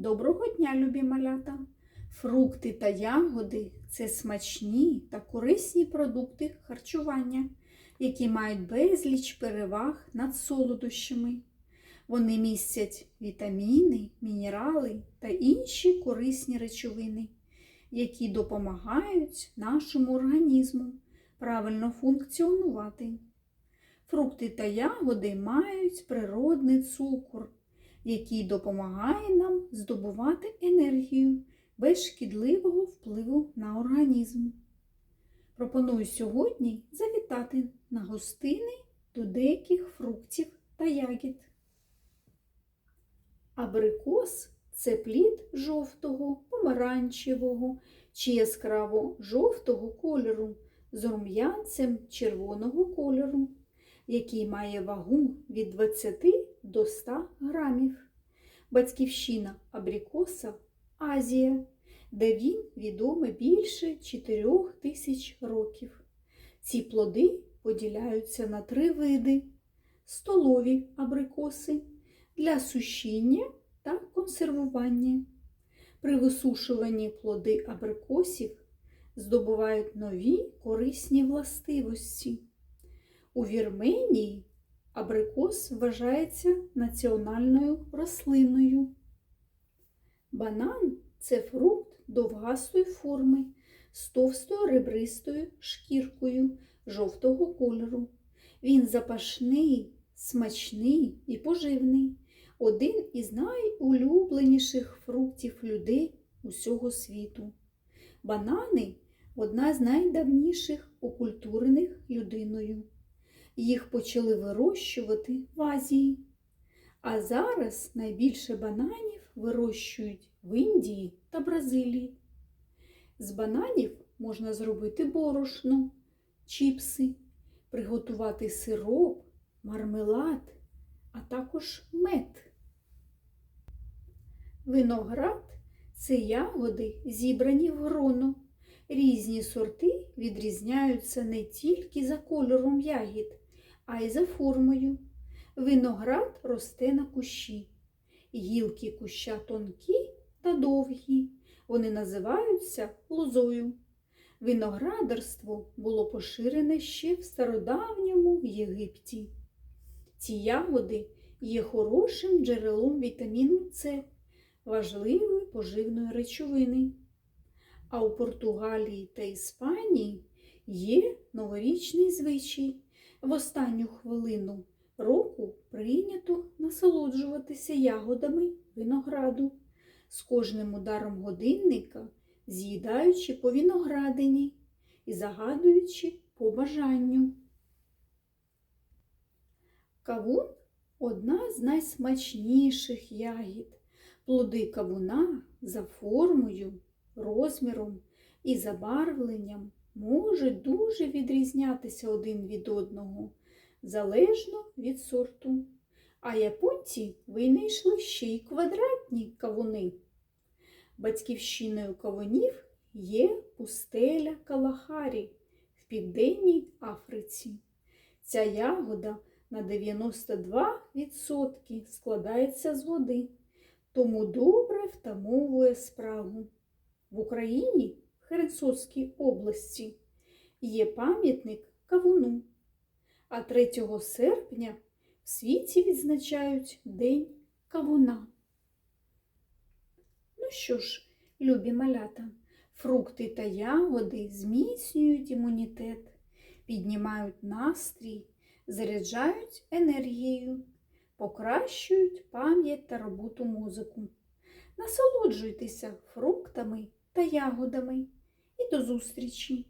Доброго дня, любі малята! Фрукти та ягоди це смачні та корисні продукти харчування, які мають безліч переваг над солодощами. Вони містять вітаміни, мінерали та інші корисні речовини, які допомагають нашому організму правильно функціонувати. Фрукти та ягоди мають природний цукор, який допомагає нам здобувати енергію без шкідливого впливу на організм. Пропоную сьогодні завітати на гостини до деяких фруктів та ягід. Абрикос це плід жовтого, помаранчевого чи яскраво жовтого кольору з рум'янцем червоного кольору, який має вагу від 20 до 100 грамів. Батьківщина абрикоса Азія, де він відомий більше 4 тисяч років. Ці плоди поділяються на три види: столові абрикоси для сушіння та консервування. При висушуванні плоди абрикосів здобувають нові корисні властивості. У Вірменії абрикос вважається національною рослиною. Банан це фрукт довгастої форми з товстою ребристою шкіркою жовтого кольору. Він запашний, смачний і поживний, один із найулюбленіших фруктів людей усього світу. Банани одна з найдавніших окультурених людиною. Їх почали вирощувати в Азії. А зараз найбільше бананів вирощують в Індії та Бразилії. З бананів можна зробити борошно, чіпси, приготувати сироп, мармелад, а також мед. Виноград це ягоди, зібрані в гроно. Різні сорти відрізняються не тільки за кольором ягід, а й за формою. Виноград росте на кущі. Гілки куща тонкі та довгі. Вони називаються лозою. Виноградарство було поширене ще в стародавньому Єгипті. Ці ягоди є хорошим джерелом вітаміну С, важливої поживної речовини. А у Португалії та Іспанії є новорічний звичай. В останню хвилину року прийнято насолоджуватися ягодами винограду, з кожним ударом годинника, з'їдаючи по виноградині і загадуючи по бажанню. Кавун одна з найсмачніших ягід. Плоди кавуна за формою, розміром і забарвленням можуть дуже відрізнятися один від одного, залежно від сорту. А японці винайшли ще й квадратні кавуни. Батьківщиною кавунів є пустеля Калахарі в Південній Африці. Ця ягода на 92% складається з води, тому добре втамовує спрагу. В Україні, Херсонській області, є пам'ятник кавуну, а 3 серпня в світі відзначають День кавуна. Ну що ж, любі малята, фрукти та ягоди зміцнюють імунітет, піднімають настрій, заряджають енергією, покращують пам'ять та роботу мозку. Насолоджуйтеся фруктами та ягодами і до зустрічі!